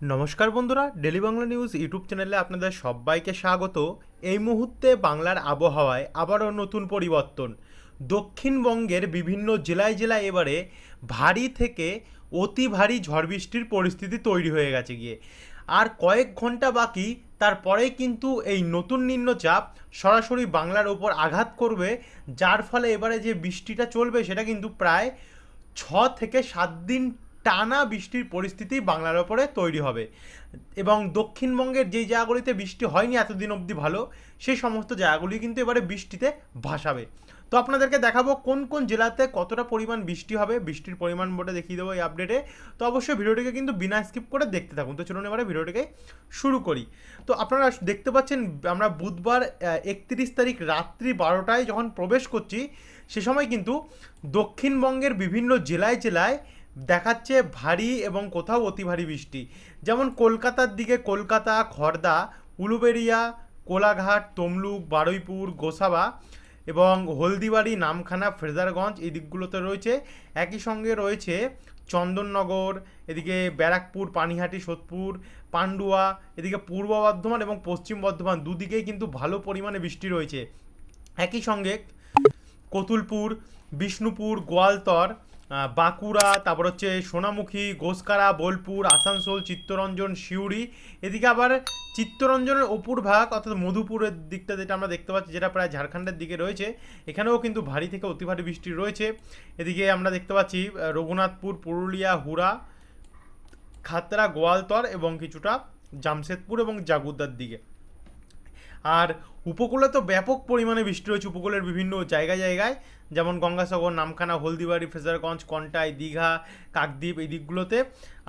নমস্কার বন্ধুরা, daily Bangla news YouTube চ্যানেলে আপনাদের সবাইকে স্বাগত। এই মুহূর্তে বাংলার আবহাওয়ায় আবারও নতুন পরিবর্তন। দক্ষিণবঙ্গের বিভিন্ন জেলায় জেলায় এবারে ভারী থেকে অতি ভারী ঝড় বৃষ্টির পরিস্থিতি তৈরি হয়ে গেছে গিয়ে। আর কয়েক ঘণ্টা বাকি, তারপরেই কিন্তু এই নতুন নিম্নচাপ সরাসরি বাংলার ওপর আঘাত করবে, যার ফলে এবারে যে বৃষ্টিটা চলবে সেটা কিন্তু প্রায় ছ থেকে সাত দিন টানা বৃষ্টির পরিস্থিতি বাংলার ওপরে তৈরি হবে। এবং দক্ষিণবঙ্গের যেই জায়গাগুলিতে বৃষ্টি হয়নি এতদিন অবধি ভালো, সেই সমস্ত জায়গাগুলি কিন্তু এবারে বৃষ্টিতে ভাসাবে। তো আপনাদেরকে দেখাবো কোন কোন জেলাতে কতটা পরিমাণ বৃষ্টি হবে, বৃষ্টির পরিমাণ বোর্ডে দেখিয়ে দেবো এই আপডেটে। তো অবশ্যই ভিডিওটিকে কিন্তু বিনা স্কিপ করে দেখতে থাকুন। তো চলুন এবারে ভিডিওটিকে শুরু করি। তো আপনারা দেখতে পাচ্ছেন, আমরা বুধবার একত্রিশ তারিখ রাত্রি বারোটায় যখন প্রবেশ করছি, সে সময় কিন্তু দক্ষিণবঙ্গের বিভিন্ন জেলায় জেলায় দেখাচ্ছে ভারী এবং কোথাও অতি ভারী বৃষ্টি। যেমন কলকাতার দিকে কলকাতা খড়দা উলুবেড়িয়া, কোলাঘাট, তমলুক, বারুইপুর, গোসাবা এবং হলদিবাড়ি, নামখানা, ফ্রেজারগঞ্জ এই দিকগুলোতে রয়েছে। একই সঙ্গে রয়েছে চন্দননগর, এদিকে ব্যারাকপুর, পানিহাটি, সোদপুর, পান্ডুয়া, এদিকে পূর্ব বর্ধমান এবং পশ্চিম বর্ধমান দুদিকেই কিন্তু ভালো পরিমাণে বৃষ্টি রয়েছে। একই সঙ্গে কতুলপুর, বিষ্ণুপুর, গোয়ালতর বাঁকুড়া, তারপর হচ্ছে সোনামুখী, গোসকারা, বোলপুর, আসানসোল, চিত্তরঞ্জন, সিউড়ি। এদিকে আবার চিত্তরঞ্জনের অপুর ভাগ, অর্থাৎ মধুপুরের দিকটা যেটা আমরা দেখতে পাচ্ছি, যেটা প্রায় ঝাড়খণ্ডের দিকে রয়েছে, এখানেও কিন্তু ভারী থেকে অতি ভারী বৃষ্টি রয়েছে। এদিকে আমরা দেখতে পাচ্ছি রঘুনাথপুর, পুরুলিয়া, হুড়া খাতরা গোয়ালতর এবং কিছুটা জামশেদপুর এবং জাগুদার দিকে। আর উপকূলে তো ব্যাপক পরিমাণে বৃষ্টি রয়েছে উপকূলের বিভিন্ন জায়গায় জায়গায়, যেমন গঙ্গাসাগর, নামখানা, হলদিবাড়ি ফ্রেজারগঞ্জ কন্টাই, দীঘা, কাকদ্বীপ এই দিকগুলোতে।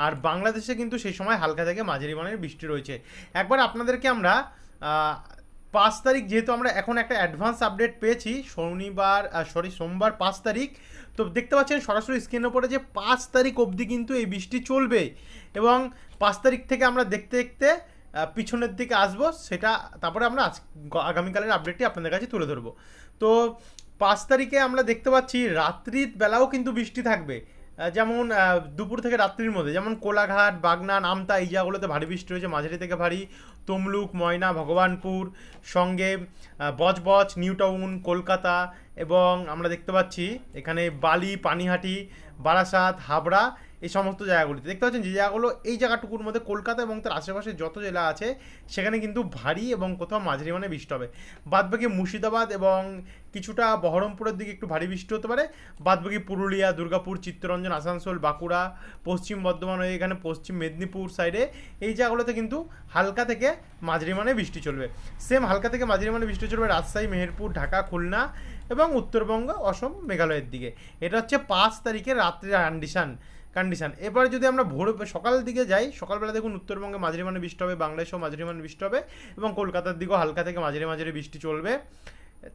আর বাংলাদেশে কিন্তু সেই সময় হালকা থেকে মাঝারি মানের বৃষ্টি রয়েছে। একবার আপনাদেরকে আমরা পাঁচ তারিখ যেহেতু আমরা এখন একটা অ্যাডভান্স আপডেট পেয়েছি, শনিবার সরি সোমবার পাঁচ তারিখ, তো দেখতে পাচ্ছেন সরাসরি স্ক্রিনের উপরে যে পাঁচ তারিখ অবধি কিন্তু এই বৃষ্টি চলবে। এবং পাঁচ তারিখ থেকে আমরা দেখতে দেখতে পিছনের দিকে আসব, সেটা তারপরে আমরা আজ আগামীকালের আপডেটটি আপনাদের কাছে তুলে ধরবো। তো পাঁচ তারিখে আমরা দেখতে পাচ্ছি রাত্রির বেলাও কিন্তু বৃষ্টি থাকবে। যেমন দুপুর থেকে রাত্রির মধ্যে, যেমন কোলাঘাট বাগনা নামতা এই জায়গাগুলোতে ভারী বৃষ্টি রয়েছে মাঝারি থেকে ভারী। তমলুক, ময়না, ভগবানপুর, সঙ্গে বজবজ নিউ টাউন কলকাতা এবং আমরা দেখতে পাচ্ছি এখানে বালি, পানিহাটি, বারাসাত, হাবড়া এই সমস্ত জায়গাগুলিতে। দেখতে পাচ্ছেন যে জায়গাগুলো, এই জায়গাটুকুর মধ্যে কলকাতা এবং তার আশেপাশে যত জেলা আছে, সেখানে কিন্তু ভারী এবং কোথাও মাঝারি মানে বৃষ্টি হবে। বাদবাকি মুর্শিদাবাদ এবং কিছুটা বহরমপুরের দিকে একটু ভারী বৃষ্টি হতে পারে। বাদবাকি পুরুলিয়া, দুর্গাপুর, চিত্তরঞ্জন, আসানসোল, বাঁকুড়া, পশ্চিম বর্ধমান হয়ে এখানে পশ্চিম মেদিনীপুর সাইডে এই জায়গাগুলোতে কিন্তু হালকা থেকে মাঝারি মানে বৃষ্টি চলবে। সেম হালকা থেকে মাঝারি মানে বৃষ্টি চলবে রাজশাহী, মেহেরপুর, ঢাকা, খুলনা এবং উত্তরবঙ্গ, অসম, মেঘালয়ের দিকে। এটা হচ্ছে পাঁচ তারিখের রাত্রির কন্ডিশন কন্ডিশন এবারে যদি আমরা ভোর সকালের দিকে যাই, সকালবেলা দেখুন উত্তরবঙ্গে মাঝারি মানে বৃষ্টি হবে, বাংলাদেশেও মাঝারি মানে বৃষ্টি হবে এবং কলকাতার দিকেও হালকা থেকে মাঝারি মাঝারি বৃষ্টি চলবে।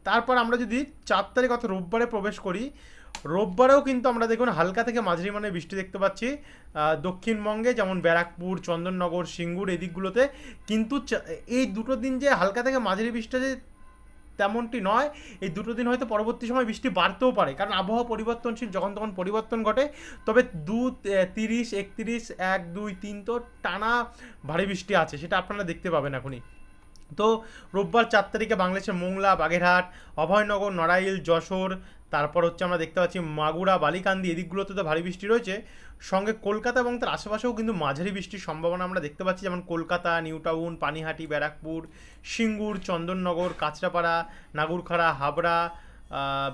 তারপর আমরা যদি চার তারিখ অর্থাৎ রোববারে প্রবেশ করি, রোববারেও কিন্তু আমরা দেখুন হালকা থেকে মাঝারি মানে বৃষ্টি দেখতে পাচ্ছি। দক্ষিণবঙ্গে যেমন ব্যারাকপুর, চন্দননগর, সিঙ্গুর এই দিকগুলোতে কিন্তু এই দুটো দিন যে হালকা থেকে মাঝারি বৃষ্টি যে তেমনটি নয়। এই দুটো দিন হয়তো পরবর্তী সময় বৃষ্টি বাড়তেও পারে। কারণ আবহাওয়া পরিবর্তনশীল, যখন তখন পরিবর্তন ঘটে। তবে দু তিরিশ, একত্রিশ, এক, দুই, তিন তো টানা ভারী বৃষ্টি আছে, সেটা আপনারা দেখতে পাবেন এখনই। তো রোববার চার তারিখে বাংলাদেশের মোংলা, বাগেরহাট, অভয়নগর, নড়াইল, যশোর তারপর হচ্ছে আমরা দেখতে পাচ্ছি মাগুরা, বালিকান্দি এদিকগুলোতে তো ভারী বৃষ্টি রয়েছে। সঙ্গে কলকাতা এবং তার আশেপাশেও কিন্তু মাঝারি বৃষ্টির সম্ভাবনা আমরা দেখতে পাচ্ছি। যেমন কলকাতা, নিউ টাউন, পানিহাটি, ব্যারাকপুর, সিঙ্গুর, চন্দননগর, কাঁচরাপাড়া, নাগুরখাড়া, হাবড়া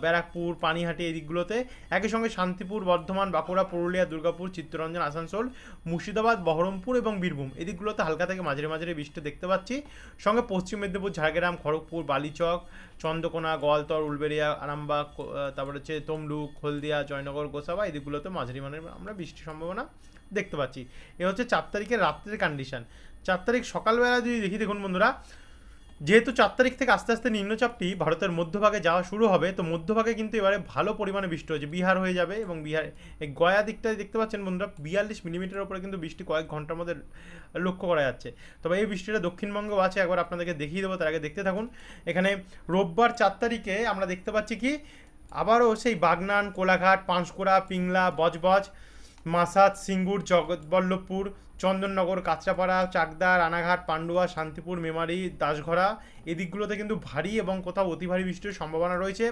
ব্যারাকপুর, পানিহাটি এই দিকগুলোতে। একই সঙ্গে শান্তিপুর, বর্ধমান, বাঁকুড়া, পুরুলিয়া, দুর্গাপুর, চিত্তরঞ্জন, আসানসোল, মুর্শিদাবাদ, বহরমপুর এবং বীরভূম। এই দিকগুলোতে হালকা থেকে মাঝারি মাঝারি বৃষ্টি দেখতে পাচ্ছি। সঙ্গে পশ্চিম মেদিনীপুর, ঝাড়গ্রাম, খড়গপুর, বালিচক, চন্দ্রকোনা, গোয়ালতর, উলবেড়িয়া, আরামবাগ তারপর হচ্ছে তমলুক, হলদিয়া, জয়নগর, গোসাবা এই দিকগুলোতে মাঝারি মানের আমরা বৃষ্টির সম্ভাবনা দেখতে পাচ্ছি। এ হচ্ছে চার তারিখের রাত্রের কন্ডিশন চার তারিখ সকালবেলা যদি দেখি, দেখুন বন্ধুরা যেহেতু চার তারিখ থেকে আস্তে আস্তে নিম্নচাপটি ভারতের মধ্যভাগে যাওয়া শুরু হবে, তো মধ্যভাগে কিন্তু এবারে ভালো পরিমাণে বৃষ্টি হয়েছে। বিহার হয়ে যাবে এবং বিহার, এই গয়া দিকটায় দেখতে পাচ্ছেন বন্ধুরা, বিয়াল্লিশ মিলিমিটারের উপরে কিন্তু বৃষ্টি কয়েক ঘণ্টার মধ্যে লক্ষ্য করা যাচ্ছে। তবে এই বৃষ্টিটা দক্ষিণবঙ্গেও আছে, একবার আপনাদেরকে দেখিয়ে দেবো, তার আগে দেখতে থাকুন। এখানে রোববার চার তারিখে আমরা দেখতে পাচ্ছি কি, আবারও সেই বাগনান, কোলাঘাট, পাঁশকুড়া, পিংলা, বজবজ মাসাদ, সিঙ্গুর, জগৎবল্লভপুর, চন্দননগর, কাঁচরাপাড়া, চাকদা, রানাঘাট, পান্ডুয়া, শান্তিপুর, মেমারি দাসঘরা এদিকগুলোতে কিন্তু ভারী এবং কোথাও অতি ভারী বৃষ্টির সম্ভাবনা রয়েছে।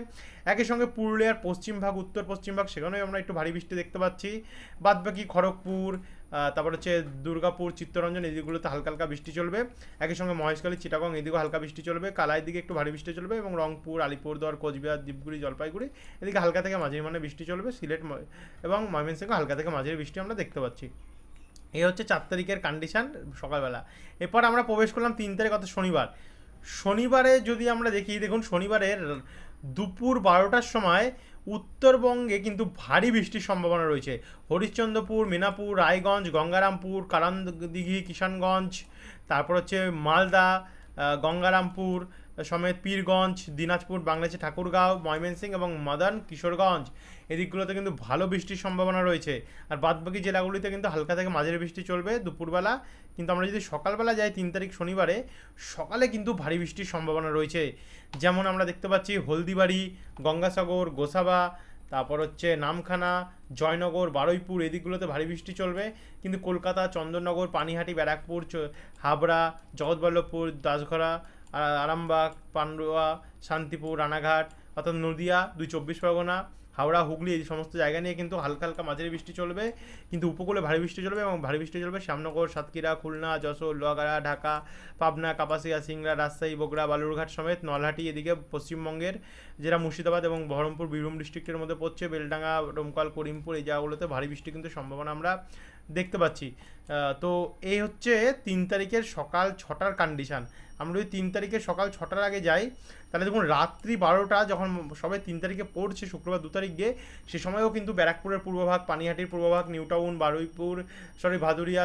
একই সঙ্গে পুরুলিয়ার পশ্চিমভাগ উত্তর পশ্চিম ভাগ, সেখানেও আমরা একটু ভারী বৃষ্টি দেখতে পাচ্ছি। বাদবাকি খড়গপুর তারপর হচ্ছে দুর্গাপুর, চিত্তরঞ্জন এই দিকগুলোতে হালকা হালকা বৃষ্টি চলবে। একই সঙ্গে মহেশখালী, চিটাগং এদিকেও হালকা বৃষ্টি চলবে। কালাই দিকে একটু ভারী বৃষ্টি চলবে এবং রংপুর, আলিপুরদুয়ার, কোচবিহার দ্বীপগুড়ি জলপাইগুড়ি এদিকে হালকা থেকে মাঝারি মানে বৃষ্টি চলবে। সিলেট এবং ময়মনসিংহে হালকা থেকে মাঝারি বৃষ্টি আমরা দেখতে পাচ্ছি। এই হচ্ছে চার তারিখের কন্ডিশন সকালবেলা। এরপর আমরা প্রবেশ করলাম তিন তারিখ, অর্থাৎ শনিবার। শনিবারে যদি আমরা দেখি, দেখুন শনিবারের দুপুর বারোটার সময় উত্তরবঙ্গে কিন্তু ভারী বৃষ্টির সম্ভাবনা রয়েছে। হরিশ্চন্দ্রপুর, মিনাপুর, রায়গঞ্জ, গঙ্গারামপুর কারানদিঘি কিষানগঞ্জ, তারপর হচ্ছে মালদা গঙ্গারামপুর সমেত পীরগঞ্জ, দিনাজপুর, বাংলাদেশের ঠাকুরগাঁও, ময়মনসিংহ এবং মাদান, কিশোরগঞ্জ এদিকগুলোতে কিন্তু ভালো বৃষ্টির সম্ভাবনা রয়েছে। আর বাদবাকি জেলাগুলিতে কিন্তু হালকা থেকে মাঝারি বৃষ্টি চলবে দুপুরবেলা। কিন্তু আমরা যদি সকালবেলা যাই তিন তারিখ শনিবারে, সকালে কিন্তু ভারী বৃষ্টির সম্ভাবনা রয়েছে। যেমন আমরা দেখতে পাচ্ছি হলদিবাড়ি, গঙ্গাসাগর, গোসাবা, তারপর হচ্ছে নামখানা, জয়নগর, বারুইপুর এদিকগুলোতে ভারী বৃষ্টি চলবে। কিন্তু কলকাতা, চন্দননগর, পানিহাটি, ব্যারাকপুর হাবড়া, জগৎবল্লভপুর, দাসঘরা আরামবাগ, পান্ডুয়া, শান্তিপুর, রানাঘাট, অর্থাৎ নদিয়া, দুই চব্বিশ পরগনা, হাওড়া, হুগলি এই সমস্ত জায়গা নিয়ে কিন্তু হালকা হালকা মাঝারি বৃষ্টি চলবে। কিন্তু উপকূলে ভারী বৃষ্টি চলবে এবং ভারী বৃষ্টি চলবে শ্যামনগর, সাতক্ষীরা, খুলনা, যশোর, লোহাগাড়া, ঢাকা, পাবনা, কাপাসিয়া, সিংড়া, রাজশাহী, বগুড়া, বালুরঘাট সমেত নলহাটি এদিকে পশ্চিমবঙ্গের যেটা মুর্শিদাবাদ এবং বহরমপুর বীরভূম ডিস্ট্রিক্টের মধ্যে পড়ছে। বেলডাঙ্গা ডোমকল করিমপুর এই জায়গাগুলোতে ভারী বৃষ্টি কিন্তু সম্ভাবনা আমরা দেখতে পাচ্ছি। তো এই হচ্ছে তিন তারিখের সকাল ছটার কন্ডিশন আমরা যদি তিন তারিখের সকাল ছটার আগে যাই তাহলে দেখুন রাত্রি বারোটা যখন সবাই তিন তারিখে পড়ছে শুক্রবার দু তারিখ গিয়ে সে সময়ও কিন্তু ব্যারাকপুরের পূর্বভাগ পানিহাটির পূর্বভাগ new town Baruipur sorry Bhaduria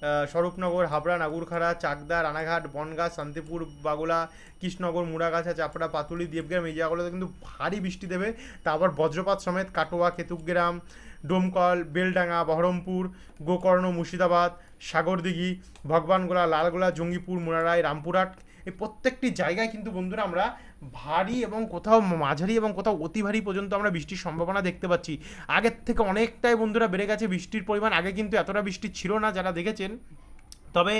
আহ, স্বরূপনগর হাবড়া নাগুরখাড়া চাকদা রানাঘাট বনগাঁ শান্তিপুর বাগুলা কৃষ্ণনগর মুড়াগাছা চাপড়া পাতুলি দেবগ্রাম এই জায়গাগুলোতে কিন্তু ভারী বৃষ্টি দেবে। তারপর বজ্রপাত সমেত কাটোয়া কেতুগ্রাম ডোমকল, বেলডাঙ্গা, বহরমপুর, গোকর্ণ, মুর্শিদাবাদ, সাগরদিঘি, ভগবানগোলা, লালগোলা, জঙ্গিপুর, মুরারাই, রামপুরহাট, এই প্রত্যেকটি জায়গায় কিন্তু বন্ধুরা আমরা ভারী এবং কোথাও মাঝারি এবং কোথাও অতি ভারী পর্যন্ত আমরা বৃষ্টির সম্ভাবনা দেখতে পাচ্ছি। আগের থেকে অনেকটাই বন্ধুরা বেড়ে গেছে বৃষ্টির পরিমাণ, আগে কিন্তু এতটা বৃষ্টি ছিল না যারা দেখেছেন। তবে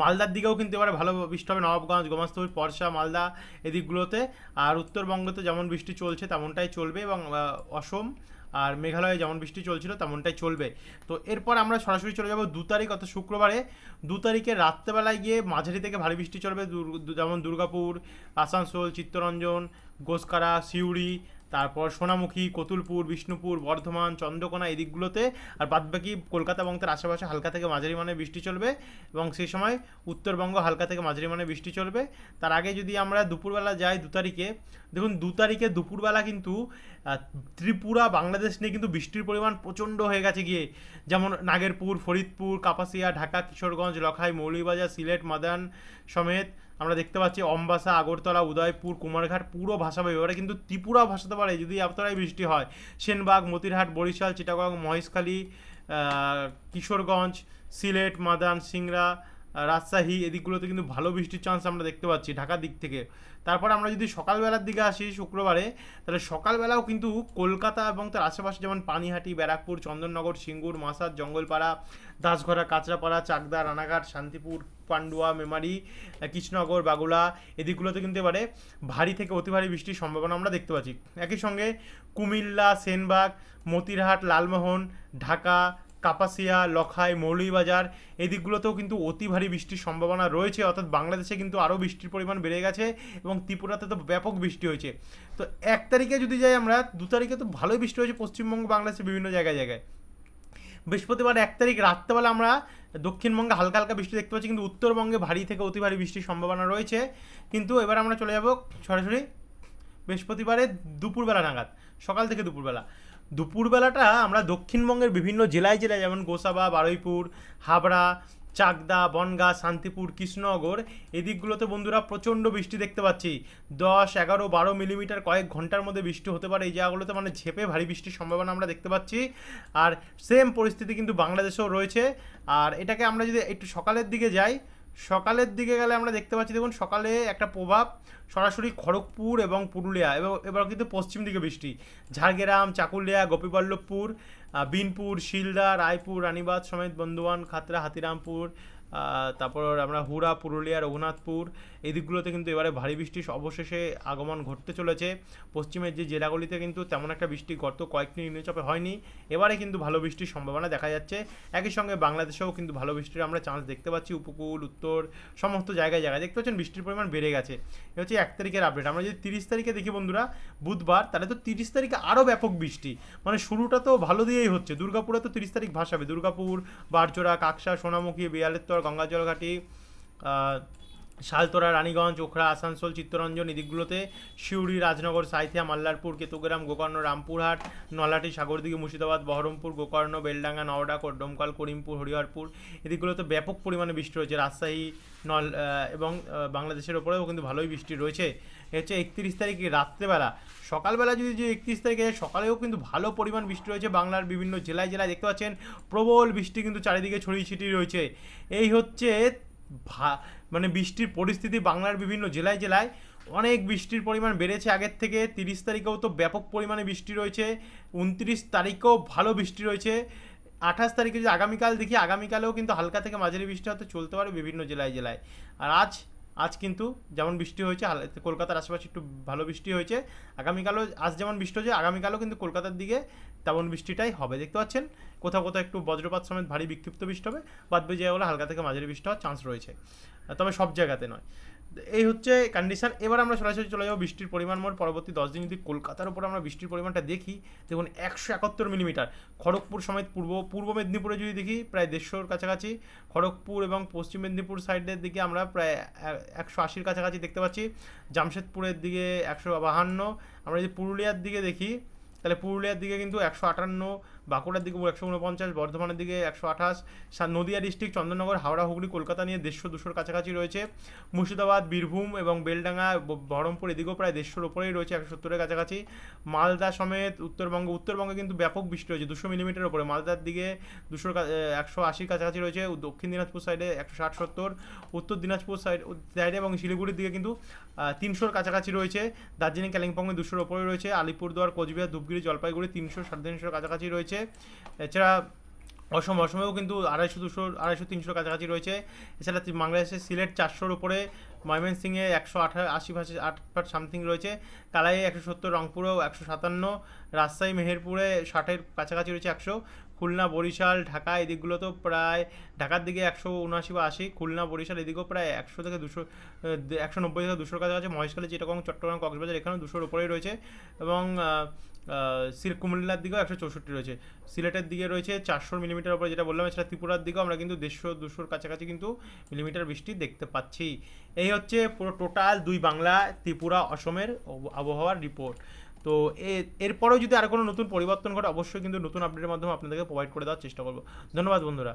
মালদার দিকেও কিন্তু এবারে ভালো বৃষ্টি হবে, নবাবগঞ্জ গোমাস্তপুর পরশা, মালদা এদিকগুলোতে, আর উত্তরবঙ্গতে যেমন বৃষ্টি চলছে তেমনটাই চলবে এবং অসম আর মেঘালয়ে যেমন বৃষ্টি চলছিল, তেমনটাই চলবে। তো এরপর আমরা সরাসরি চলে যাব দু তারিখ, অর্থাৎ শুক্রবারে। দু তারিখে রাত্রেবেলায় গিয়ে মাঝারি থেকে ভারী বৃষ্টি চলবে। যেমন দুর্গাপুর, আসানসোল, চিত্তরঞ্জন গোসকারা সিউড়ি তারপর সোনামুখী, কতুলপুর, বিষ্ণুপুর, বর্ধমান, চন্দ্রকোনা এই দিকগুলোতে, আর বাদবাকি কলকাতা এবং তার আশেপাশে হালকা থেকে মাঝারি মানে বৃষ্টি চলবে এবং সেই সময় উত্তরবঙ্গ হালকা থেকে মাঝারি মানে বৃষ্টি চলবে। তার আগে যদি আমরা দুপুরবেলা যাই দু তারিখে, দেখুন দু তারিখে দুপুরবেলা কিন্তু ত্রিপুরা, বাংলাদেশ নিয়ে কিন্তু বৃষ্টির পরিমাণ প্রচণ্ড হয়ে গেছে গিয়ে। যেমন নাগেরপুর, ফরিদপুর, কাপাসিয়া, ঢাকা, কিশোরগঞ্জ, লখাই, মৌলভীবাজার, সিলেট, মাদান সমেত আমরা দেখতে পাচ্ছি অম্বাসা, আগরতলা, উদয়পুর, কুমারঘাট, পুরো ভাসাবে এবারে কিন্তু ত্রিপুরা ভাষাতে পারে, যদি আপনারাই বৃষ্টি হয়। সেনবাগ, মতিরহাট, বরিশাল, চিটাগং, মহেশখালী কিশোরগঞ্জ, সিলেট, মাদান, সিংড়া রাজশাহী, এদিকগুলোতে কিন্তু ভালো বৃষ্টির চান্স আমরা দেখতে পাচ্ছি, ঢাকার দিক থেকে। তারপর আমরা যদি সকালবেলার দিকে আসি শুক্রবারে, তাহলে সকালবেলাও কিন্তু কলকাতা এবং তার আশেপাশে যেমন পানিহাটি, ব্যারাকপুর, চন্দননগর, সিঙ্গুর মাসাদ জঙ্গলপাড়া দাসঘরা কাঁচরাপাড়া, চাকদা, রানাঘাট, শান্তিপুর, পান্ডুয়া, মেমারি কৃষ্ণনগর, বাগুলা, এদিকগুলোতে কিন্তু এবারে ভারী থেকে অতি ভারী বৃষ্টির সম্ভাবনা আমরা দেখতে পাচ্ছি। একই সঙ্গে কুমিল্লা, সেনবাগ, মতিরহাট, লালমোহন, ঢাকা কাপাসিয়া, লখাই, মৌলভীবাজার এই দিকগুলোতেও কিন্তু অতি ভারী বৃষ্টির সম্ভাবনা রয়েছে। অর্থাৎ বাংলাদেশে কিন্তু আরও বৃষ্টির পরিমাণ বেড়ে গেছে এবং ত্রিপুরাতে তো ব্যাপক বৃষ্টি হয়েছে। তো এক তারিখে যদি যাই আমরা, দু তারিখে তো ভালোই বৃষ্টি হয়েছে পশ্চিমবঙ্গ, বাংলাদেশের বিভিন্ন জায়গায় জায়গায়। বৃহস্পতিবার এক তারিখ রাত্রেবেলা আমরা দক্ষিণবঙ্গে হালকা হালকা বৃষ্টি দেখতে পাচ্ছি, কিন্তু উত্তরবঙ্গে ভারী থেকে অতি ভারী বৃষ্টির সম্ভাবনা রয়েছে। কিন্তু এবার আমরা চলে যাব সরাসরি বৃহস্পতিবারে দুপুরবেলা নাগাদ, সকাল থেকে দুপুরবেলা। দুপুরবেলাটা আমরা দক্ষিণবঙ্গের বিভিন্ন জেলায় জেলায় যেমন গোসাবা, বারুইপুর, হাবড়া, চাকদা, বনগাঁ, শান্তিপুর, কৃষ্ণনগর, এদিকগুলোতে বন্ধুরা প্রচণ্ড বৃষ্টি দেখতে পাচ্ছি। দশ, এগারো, বারো মিলিমিটার কয়েক ঘণ্টার মধ্যে বৃষ্টি হতে পারে। এই জায়গাগুলোতে মানে ঝেপে ভারী বৃষ্টির সম্ভাবনা আমরা দেখতে পাচ্ছি। আর সেম পরিস্থিতি কিন্তু বাংলাদেশেও রয়েছে। আর এটাকে আমরা যদি একটু সকালের দিকে যাই সকালের দিকে গেলে আমরা দেখতে পাচ্ছি, দেখুন সকালে একটা প্রভাব সরাসরি খড়গপুর এবং পুরুলিয়া এবং এবার কিন্তু পশ্চিম দিকে বৃষ্টি। ঝাড়গ্রাম, চাকুলিয়া, গোপীবল্লভপুর বিনপুর, শিলদা, রায়পুর রানীবাদ সমেত বন্ধুয়ান খাতরা হাতিরামপুর তারপর আমরা হুড়া, পুরুলিয়া, রঘুনাথপুর, এই দিকগুলোতে কিন্তু এবারে ভারী বৃষ্টি অবশেষে আগমন ঘটতে চলেছে। পশ্চিমের যে জেলাগুলিতে কিন্তু তেমন একটা বৃষ্টি গত কয়েকটি নিম্নচাপে হয়নি। এবারে কিন্তু ভালো বৃষ্টির সম্ভাবনা দেখা যাচ্ছে। একই সঙ্গে বাংলাদেশেও কিন্তু ভালো বৃষ্টির আমরা চান্স দেখতে পাচ্ছি। উপকূল, উত্তর, সমস্ত জায়গায় জায়গায়। দেখতে পাচ্ছেন বৃষ্টির পরিমাণ বেড়ে গেছে। এ হচ্ছে এক তারিখের আপডেট আমরা যদি তিরিশ তারিখে দেখি বন্ধুরা, বুধবার, তাহলে তো তিরিশ তারিখে আরও ব্যাপক বৃষ্টি। মানে শুরুটা তো ভালো দিয়েই হচ্ছে। দুর্গাপুরে তো তিরিশ তারিখ ভাসাবে। দুর্গাপুর বারজোড়া কাকসা, সোনামুখী গঙ্গাজলঘাটি আহ, শালতোরা, রানীগঞ্জ, ওখরা, আসানসোল, চিত্তরঞ্জন এই দিকগুলোতে সিউড়ি, রাজনগর, সাঁইথিয়া, মাল্লারপুর, কেতুগ্রাম, গোকর্ণ, রামপুরহাট নলাটি সাগরদিঘি, মুর্শিদাবাদ, বহরমপুর, গোকর্ণ, বেলডাঙ্গা, নওডা ডোমকল করিমপুর, হরিহরপুর এদিকগুলোতে ব্যাপক পরিমাণে বৃষ্টি রয়েছে রাজশাহী, নল এবং বাংলাদেশের ওপরেও কিন্তু ভালোই বৃষ্টি রয়েছে। হচ্ছে একত্রিশ তারিখে রাত্রেবেলা। সকালবেলা যদি যে একত্রিশ তারিখে সকালেও কিন্তু ভালো পরিমাণ বৃষ্টি রয়েছে বাংলার বিভিন্ন জেলায় জেলায়। দেখতে পাচ্ছেন, প্রবল বৃষ্টি কিন্তু চারিদিকে ছড়িয়ে ছিটিয়ে রয়েছে। এই হচ্ছে ভা- মানে বৃষ্টির পরিস্থিতি বাংলার বিভিন্ন জেলায় জেলায় অনেক বৃষ্টির পরিমাণ বেড়েছে। আগের থেকে তিরিশ তারিখেও তো ব্যাপক পরিমাণে বৃষ্টি রয়েছে। উনত্রিশ তারিখেও ভালো বৃষ্টি রয়েছে। আঠাশ তারিখে যদি আগামীকাল দেখি, আগামীকালেও কিন্তু হালকা থেকে মাঝারি বৃষ্টি হয়তো চলতে পারে বিভিন্ন জেলায় জেলায়। আর আজ আজ কিন্তু যেমন বৃষ্টি হয়েছে কলকাতার আশেপাশে একটু ভালো বৃষ্টি হয়েছে। আগামীকালও, আজ যেমন বৃষ্টি হয়েছে, আগামীকালও কিন্তু কলকাতার দিকে তেমন বৃষ্টিটাই হবে। দেখতে পাচ্ছেন, কোথাও কোথাও একটু বজ্রপাত সমেত ভারী বিক্ষিপ্ত বৃষ্টি হবে। বাদ বাকি জায়গাগুলো হালকা থেকে মাঝারি বৃষ্টি হওয়ার চান্স রয়েছে। তবে সব জায়গাতে নয়। এই হচ্ছে কন্ডিশন এবার আমরা সরাসরি চলে যাব বৃষ্টির পরিমাণ মোট পরবর্তী দশ দিন যদি কলকাতার উপর আমরা বৃষ্টির পরিমাণটা দেখি, দেখুন একশো একাত্তর মিলিমিটার খড়গপুর সমেত পূর্ব পূর্ব মেদিনীপুরে যদি দেখি, প্রায় দেড়শোর কাছাকাছি। খড়গপুর এবং পশ্চিম মেদিনীপুর সাইডের দিকে আমরা প্রায় একশো আশির কাছাকাছি দেখতে পাচ্ছি। জামশেদপুরের দিকে একশো বাহান্ন। আমরা যদি পুরুলিয়ার দিকে দেখি, তাহলে পুরুলিয়ার দিকে কিন্তু একশো আটান্ন। বাঁকুড়ার দিকে একশো উনপঞ্চাশ, বর্ধমানের দিকে একশো আঠাশ নদিয়া ডিস্ট্রিক্ট, চন্দননগর, হাওড়া, হুগলি, কলকাতা নিয়ে দেড়শো দুশোর কাছাকাছি রয়েছে। মুর্শিদাবাদ, বীরভূম এবং বেলডাঙ্গা বহরমপুর এদিকেও প্রায় দেড়শোর ওপরেই রয়েছে, একশো সত্তরের কাছাকাছি। মালদা সমেত উত্তরবঙ্গ, উত্তরবঙ্গে কিন্তু ব্যাপক বৃষ্টি রয়েছে দুশো মিলিমিটার ওপরে। মালদার দিকে দুশোর একশো আশির কাছাকাছি রয়েছে দক্ষিণ দিনাজপুর সাইডে একশো ষাট, সত্তর, উত্তর দিনাজপুর সাইড সাইডে এবং শিলিগুড়ির দিকে কিন্তু তিনশোর কাছাকাছি রয়েছে। দার্জিলিং কালিম্পংয়ে দুশোর ওপরে রয়েছে। আলিপুরদুয়ার, কোচবিহার, ধূপগুড়ি, জলপাইগুড়ি তিনশো, সাড়ে তিনশোর কাছাকাছি রয়েছে। এছাড়া অসম, অসমেও কিন্তু আড়াইশো দুশো, আড়াইশো তিনশোর কাছাকাছি রয়েছে। এছাড়া বাংলাদেশের সিলেট চারশোর উপরে, ময়মনসিংহে একশো আঠা আশি ভাষা আট সামথিং রয়েছে। কালাইয়ে একশো সত্তর, রংপুরেও একশো সাতান্ন, রাজশাহী, মেহেরপুরে ষাটের কাছাকাছি রয়েছে একশো। খুলনা, বরিশাল, ঢাকা এদিকগুলো তো প্রায় ঢাকার দিকে একশো উনআশি বা আশি, খুলনা, বরিশাল এদিকেও প্রায় একশো থেকে দুশো একশো নব্বই থেকে দুশোর কাছাকাছি, মহেশখালী, চিটাগং, চট্টগ্রাম, কক্সবাজার এখানেও দুশোর উপরেই রয়েছে এবং সিল কুমিল্লার দিকেও একশো চৌষট্টি রয়েছে। সিলেটের দিকে রয়েছে চারশো মিলিমিটার উপরে যেটা বললাম, এছাড়া ত্রিপুরার দিকেও আমরা কিন্তু দেড়শো, দুশোর কাছাকাছি কিন্তু মিলিমিটার বৃষ্টি দেখতে পাচ্ছি। এই হচ্ছে পুরো টোটাল দুই বাংলা, ত্রিপুরা, অসমের আবহাওয়ার রিপোর্ট। তো এরপরেও যদি আর কোনো নতুন পরিবর্তন ঘটে, অবশ্যই কিন্তু নতুন আপডেটের মাধ্যমে আপনাদেরকে প্রোভাইড করে দেওয়ার চেষ্টা করব। ধন্যবাদ বন্ধুরা।